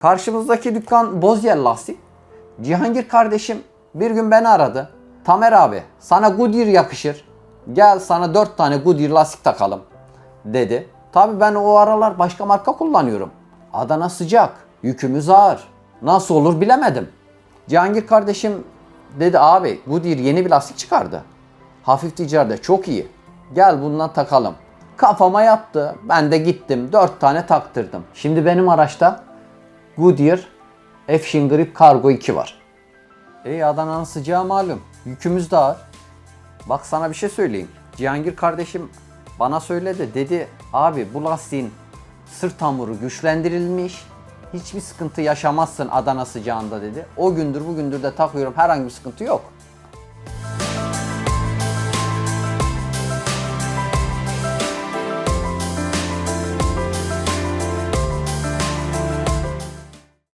Karşımızdaki dükkan Bozyer Lastik. Cihangir kardeşim bir gün beni aradı. Tamer abi sana Goodyear yakışır. Gel sana 4 tane Goodyear lastik takalım dedi. Tabi ben o aralar başka marka kullanıyorum. Adana sıcak, yükümüz ağır. Nasıl olur bilemedim. Cihangir kardeşim dedi abi Goodyear yeni bir lastik çıkardı. Hafif ticarede çok iyi. Gel bundan takalım. Kafama yattı. Ben de gittim 4 tane taktırdım. Şimdi benim araçta Goodyear F-Shin Grip Cargo 2 var. İyi Adana'nın sıcağı malum. Yükümüz de ağır. Bak sana bir şey söyleyeyim. Cihangir kardeşim bana söyledi. Dedi abi bu lastiğin sırt hamuru güçlendirilmiş. Hiçbir sıkıntı yaşamazsın Adana sıcağında dedi. O gündür bugündür de takıyorum herhangi bir sıkıntı yok.